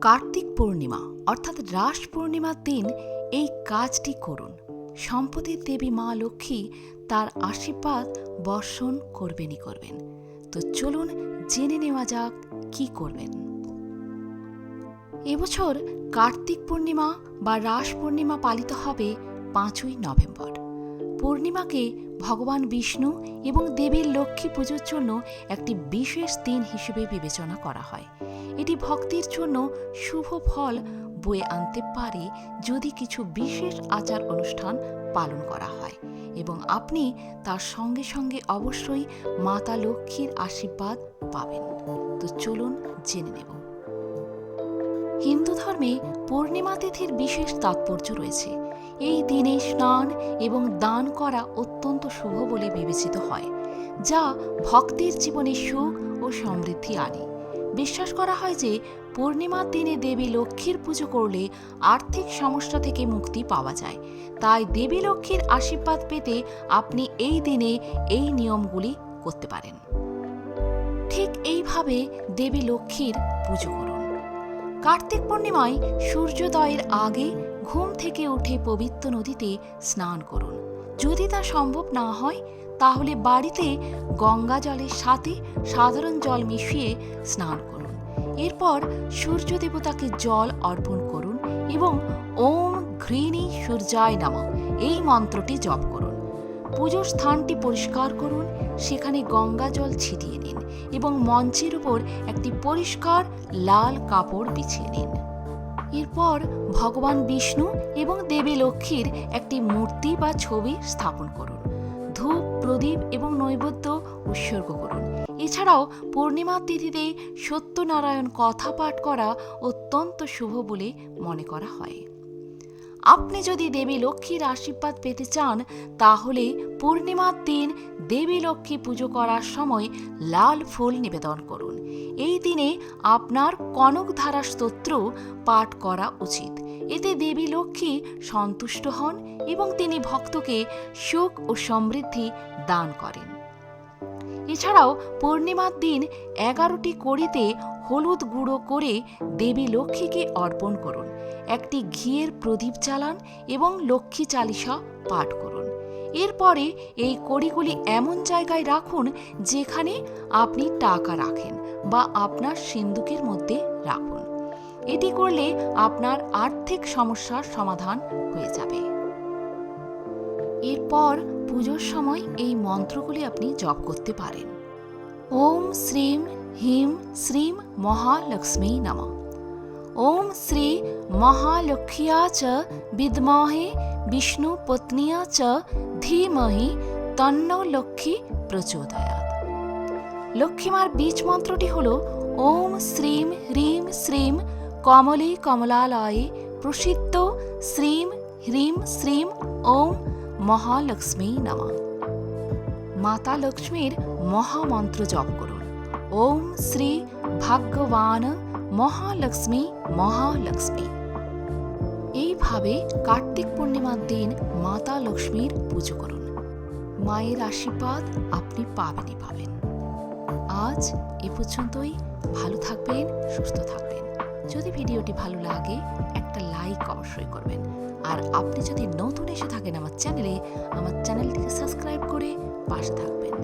কার্তিক পূর্ণিমা, অর্থাৎ রাস পূর্ণিমার দিন এই কাজটি করুন। সম্পদের দেবী মা লক্ষ্মী তার আশীর্বাদ বর্ষণ করবেনই করবেন। তো চলুন জেনে নেওয়া যাক কি করবেন। এবছর কার্তিক পূর্ণিমা বা রাস পূর্ণিমা পালিত হবে পাঁচই নভেম্বর। পূর্ণিমাকে ভগবান বিষ্ণু এবং দেবীর লক্ষ্মী পুজোর জন্য একটি বিশেষ দিন হিসেবে বিবেচনা করা হয়। এটি ভক্তির জন্য শুভ ফল বয়ে আনতে পারে যদি কিছু বিশেষ আচার অনুষ্ঠান পালন করা হয়। এবং আপনি তার সঙ্গে সঙ্গে অবশ্যই মাতা লক্ষ্মীর আশীর্বাদ পাবেন। তো চলুন জেনে নেব। হিন্দু ধর্মে পূর্ণিমা তিথির বিশেষ তাৎপর্য রয়েছে। এই দিনে স্নান এবং দান করা অত্যন্ত শুভ বলে বিবেচিত হয়, যা ভক্তের জীবনে সুখ ও সমৃদ্ধি আনে। বিশ্বাস করা হয় যে পূর্ণিমার দিনে দেবী লক্ষ্মীর পুজো করলে আর্থিক সমস্যা থেকে মুক্তি পাওয়া যায়। তাই দেবী লক্ষ্মীর আশীর্বাদ পেতে আপনি এই দিনে এই নিয়মগুলি করতে পারেন। ঠিক এইভাবে দেবী লক্ষ্মীর পুজো করুন। কার্তিক পূর্ণিমায় সূর্যোদয়ের আগে ঘুম থেকে উঠে পবিত্র নদীতে স্নান করুন। যদি তা সম্ভব না হয়, তাহলে বাড়িতে গঙ্গা জলের সাথে সাধারণ জল মিশিয়ে স্নান করুন। এরপর সূর্য দেবতাকে জল অর্পণ করুন এবং ওম ঘৃণী সূর্যায় নামা এই মন্ত্রটি জপ করুন। পুজোর স্থানটি পরিষ্কার করুন, সেখানে গঙ্গা জল ছিটিয়ে নিন এবং মঞ্চের উপর একটি পরিষ্কার লাল কাপড় বিছিয়ে নিন। এরপর ভগবান বিষ্ণু এবং দেবী লক্ষ্মীর একটি মূর্তি বা ছবি স্থাপন করুন। ধূপ, প্রদীপ এবং নৈবেদ্য উৎসর্গ করুন। এছাড়াও পূর্ণিমা তিথিতে সত্যনারায়ণ কথা পাঠ করা অত্যন্ত শুভ বলে মনে করা হয়। আপনি যদি দেবী লক্ষ্মীর আশীর্বাদ পেতে চান, তাহলে পূর্ণিমার দিন দেবী লক্ষ্মী পুজো করার সময় লাল ফুল নিবেদন করুন। এই দিনে আপনার কনকধারা স্তোত্র পাঠ করা উচিত। এতে দেবী লক্ষ্মী সন্তুষ্ট হন এবং তিনি ভক্তকে সুখ ও সমৃদ্ধি দান করেন। এছাড়াও পূর্ণিমার দিন এগারোটি কড়িতে হলুদ গুঁড়ো করে দেবী লক্ষ্মীকে অর্পণ করুন। একটি ঘিয়ের প্রদীপ চালান এবং লক্ষ্মী চালিসা পাঠ করুন। এরপরে এই কড়িগুলি এমন জায়গায় রাখুন যেখানে আপনি টাকা রাখেন বা আপনার সিন্দুকের মধ্যে রাখুন। এটি করলে আপনার আর্থিক সমস্যার সমাধান হয়ে যাবে। এরপর পুজোর সময় এই মন্ত্রগুলি আপনি জপ করতে পারেন। ওম শ্রীম হিম শ্রীম মহালক্ষ্মী নমঃ ওম শ্রী মহালক্ষ্মীয়া চ বিদ্মহে বিষ্ণু পত্নিয়া চ ধীমহি তন্ন লক্ষ্মী প্রচোদয়াৎ লক্ষ্মীমার বীজ মন্ত্রটি হল ওম শ্রীম হ্রিম শ্রীম কমলে কমলালয়ে প্রসিদ্ধ শ্রীম হ্রিম শ্রীম ওম মহালক্ষ্মী নমঃ মাতা লক্ষ্মীর মহামন্ত্র জপ করুন ওম শ্রী ভাগ্যবান মহালক্ষ্মী মহালক্ষ্মী এইভাবে কার্তিক পূর্ণিমার দিন মাতা লক্ষ্মীর পুজো করুন। মায়ের আশীর্বাদ আপনি পাবেনই পাবেন। আজ এ পর্যন্তই। ভালো থাকবেন, সুস্থ থাকবেন। যদি ভিডিওটি ভালো লাগে, একটা লাইক অবশ্যই করবেন। আর আপনি যদি নতুন এসে থাকেন আমার চ্যানেলে, আমার চ্যানেলটিকে সাবস্ক্রাইব করে পাশে থাকবেন।